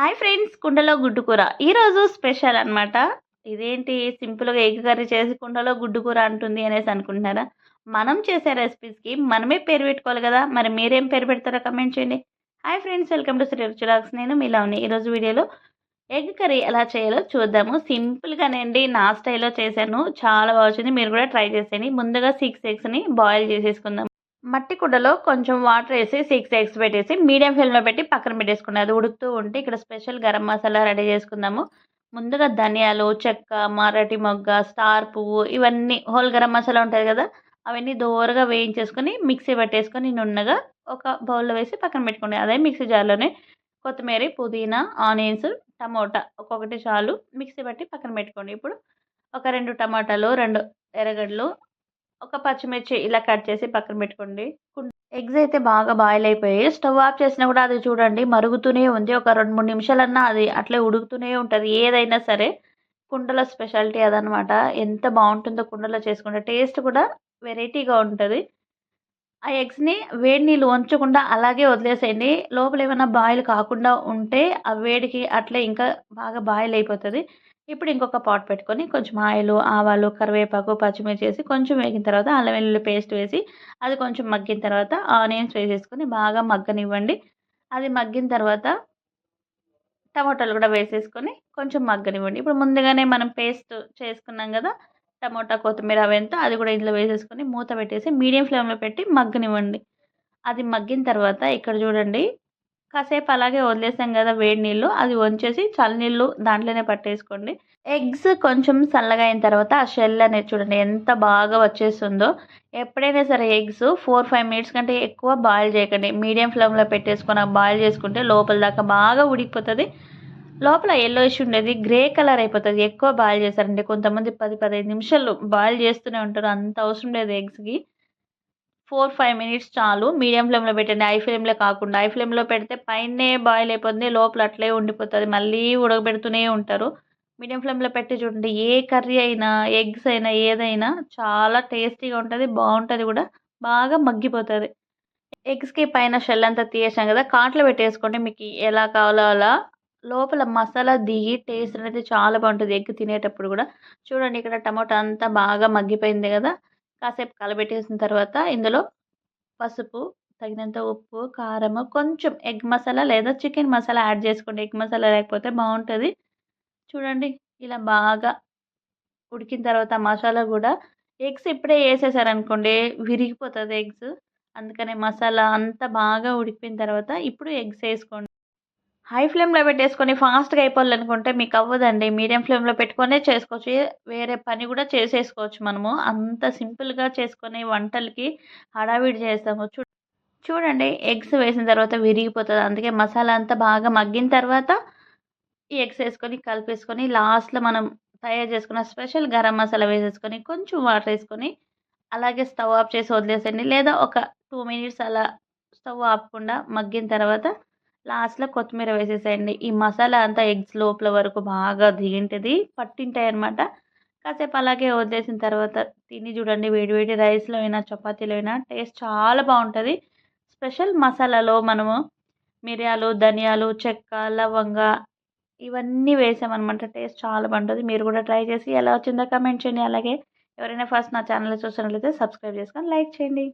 Hi friends కుండలో గుడ్డు కూర. ఈరోజు స్పెషల్ అన్నమాట. ఇదేంటి? సింపుల్గా ఎగ్ కర్రీ చేసి కుండలో గుడ్డు కూర అంటుంది అనేసి అనుకుంటున్నారా? మనం చేసే రెసిపీస్కి మనమే పేరు పెట్టుకోవాలి కదా. మరి మీరేం పేరు పెడతారో కమెంట్ చేయండి. Hi friends welcome to Sri రుచిలాక్స్ నేను మీలా ఉన్నాయి ఈరోజు వీడియోలో ఎగ్ కర్రీ ఎలా చేయాలో చూద్దాము. సింపుల్గానండి నా స్టైల్లో చేశాను. చాలా బాగా మీరు కూడా ట్రై చేసేయండి. ముందుగా సిక్స్ ఎగ్స్ని బాయిల్ చేసేసుకుందాం. మట్టి కుండలో కొంచెం వాటర్ వేసి సిక్స్ ఎగ్స్ పెట్టేసి మీడియం ఫ్లేమ్లో పెట్టి పక్కన పెట్టేసుకున్నాను. అది ఉడుకుతూ ఉంటే ఇక్కడ స్పెషల్ గరం మసాలా రెడీ చేసుకుందాము. ముందుగా ధనియాలు చెక్క మరటి మొగ్గ స్టార్ పువ్వు ఇవన్నీ హోల్ గరం మసాలా ఉంటుంది కదా అవన్నీ దోరగా వేయించేసుకొని మిక్సీ పెట్టేసుకొని నున్నగా ఒక బౌల్లో వేసి పక్కన పెట్టుకోండి. అదే మిక్సీ జార్లోనే కొత్తిమీర పుదీనా ఆనియన్స్ టమోటా ఒక్కొక్కటి చాలు మిక్సీ పట్టి పక్కన పెట్టుకోండి. ఇప్పుడు ఒక రెండు టమాటాలు రెండు ఎర్రగడ్డలు ఒక పచ్చిమిర్చి ఇలా కట్ చేసి పక్కన పెట్టుకోండి. ఎగ్స్ అయితే బాగా బాయిల్ అయిపోయి స్టవ్ ఆఫ్ చేసినా కూడా అది చూడండి మరుగుతూనే ఉంది. ఒక రెండు మూడు నిమిషాలన్నా అది అట్లే ఉడుకుతూనే ఉంటుంది. ఏదైనా సరే కుండల స్పెషాలిటీ అదనమాట ఎంత బాగుంటుందో కుండలో చేసుకుంటే టేస్ట్ కూడా వెరైటీగా ఉంటుంది. ఆ ఎగ్స్ని వేడి నీళ్ళు వంచకుండా అలాగే వదిలేసేయండి. లోపల ఏమైనా బాయిల్ కాకుండా ఉంటే ఆ వేడికి అట్లే ఇంకా బాగా బాయిల్ అయిపోతుంది. ఇప్పుడు ఇంకొక పాట్ పెట్టుకొని కొంచెం ఆయిలు ఆవాలు కరివేపాకు పచ్చిమిర్చి వేసి కొంచెం వేగిన తర్వాత అల్లం వెల్లుల్లి పేస్ట్ వేసి అది కొంచెం మగ్గిన తర్వాత ఆనియన్స్ వేసేసుకొని బాగా మగ్గనివ్వండి. అది మగ్గిన తర్వాత టమాటాలు కూడా వేసేసుకొని కొంచెం మగ్గనివ్వండి. ఇప్పుడు ముందుగానే మనం పేస్ట్ చేసుకున్నాం కదా టమోటా కొత్తిమీర అవంతా అది కూడా ఇందులో వేసేసుకొని మూత పెట్టేసి మీడియం ఫ్లేమ్లో పెట్టి మగ్గనివ్వండి. అది మగ్గిన తర్వాత ఇక్కడ చూడండి కాసేపు అలాగే వదిలేసాం కదా వేడి నీళ్ళు. అది వంచేసి చల్లనీళ్ళు దాంట్లోనే పట్టేసుకోండి. ఎగ్స్ కొంచెం చల్లగా అయిన తర్వాత ఆ షెల్ అనేది చూడండి ఎంత బాగా వచ్చేస్తుందో. ఎప్పుడైనా సరే ఎగ్స్ ఫోర్ ఫైవ్ మినిట్స్ కంటే ఎక్కువ బాయిల్ చేయకండి. మీడియం ఫ్లేమ్లో పెట్టేసుకొని బాయిల్ చేసుకుంటే లోపల దాకా బాగా ఉడికిపోతుంది. లోపల ఎల్లోయిష్ ఉండేది గ్రే కలర్ అయిపోతుంది. ఎక్కువ బాయిల్ చేస్తారండి కొంతమంది పది పదిహేను నిమిషాలు బాయిల్ చేస్తూనే ఉంటారు. అంత అవసరం లేదు ఎగ్స్కి. ఫోర్ ఫైవ్ మినిట్స్ చాలు. మీడియం ఫ్లేమ్లో పెట్టండి. హై ఫ్లేమ్లో కాకుండా హై ఫ్లేమ్లో పెడితే పైనే బాయిల్ అయిపోతుంది. లోపల అట్లే ఉండిపోతుంది. మళ్ళీ ఉడకబెడుతూనే ఉంటారు. మీడియం ఫ్లేమ్లో పెట్టి చూడండి. ఏ కర్రీ అయినా ఎగ్స్ అయినా ఏదైనా చాలా టేస్టీగా ఉంటుంది బాగుంటుంది కూడా. బాగా మగ్గిపోతుంది. ఎగ్స్కి పైన షెల్ అంతా తీసేసాం కదా కాట్లో పెట్టేసుకోండి. మీకు ఎలా కావాలో అలా. లోపల మసాలా దిగి టేస్ట్ అనేది చాలా బాగుంటుంది ఎగ్ తినేటప్పుడు కూడా. చూడండి ఇక్కడ టమాటా అంతా బాగా మగ్గిపోయింది కదా. కాసేపు కలబెట్టేసిన తర్వాత ఇందులో పసుపు తగినంత ఉప్పు కారం కొంచెం ఎగ్ మసాలా లేదా చికెన్ మసాలా యాడ్ చేసుకోండి. ఎగ్ మసాలా లేకపోతే బాగుంటుంది. చూడండి ఇలా బాగా ఉడికిన తర్వాత మసాలా కూడా ఎగ్స్ ఇప్పుడే వేసేసారనుకోండి విరిగిపోతుంది ఎగ్స్. అందుకనే మసాలా అంతా బాగా ఉడికిపోయిన తర్వాత ఇప్పుడు ఎగ్స్ వేసుకోండి. హై ఫ్లేమ్లో పెట్టేసుకొని ఫాస్ట్గా అయిపోవాలనుకుంటే మీకు అవ్వదండి. మీడియం ఫ్లేమ్లో పెట్టుకొనే చేసుకోవచ్చు. వేరే పని కూడా చేసేసుకోవచ్చు మనము. అంత సింపుల్గా చేసుకొని వంటలకి హడావిడి చేస్తాము. చూ చూడండి ఎగ్స్ వేసిన తర్వాత విరిగిపోతుంది. అందుకే మసాలా అంతా బాగా మగ్గిన తర్వాత ఈ ఎగ్స్ వేసుకొని కలిపేసుకొని లాస్ట్లో మనం తయారు చేసుకున్న స్పెషల్ గరం మసాలా వేసేసుకొని కొంచెం వాటర్ వేసుకొని అలాగే స్టవ్ ఆఫ్ చేసి వదిలేసండి లేదా ఒక టూ మినిట్స్ అలా స్టవ్ ఆపకుండా మగ్గిన తర్వాత లాస్ట్లో కొత్తిమీర వేసేసేయండి. ఈ మసాలా అంతా ఎగ్స్ లోపల వరకు బాగా దిగింటుంది పట్టింటాయి అనమాట కాసేపు అలాగే వదిలేసిన తర్వాత తిని చూడండి. వేడి వేడి రైస్లో అయినా చపాతీలో అయినా టేస్ట్ చాలా బాగుంటుంది. స్పెషల్ మసాలాలో మనము మిరియాలు ధనియాలు చెక్క లవంగ ఇవన్నీ వేసామన్నమాట. టేస్ట్ చాలా బాగుంటుంది. మీరు కూడా ట్రై చేసి ఎలా వచ్చిందో కమెంట్ చేయండి. అలాగే ఎవరైనా ఫస్ట్ నా ఛానల్ చూసినట్లయితే సబ్స్క్రైబ్ చేసుకొని లైక్ చేయండి.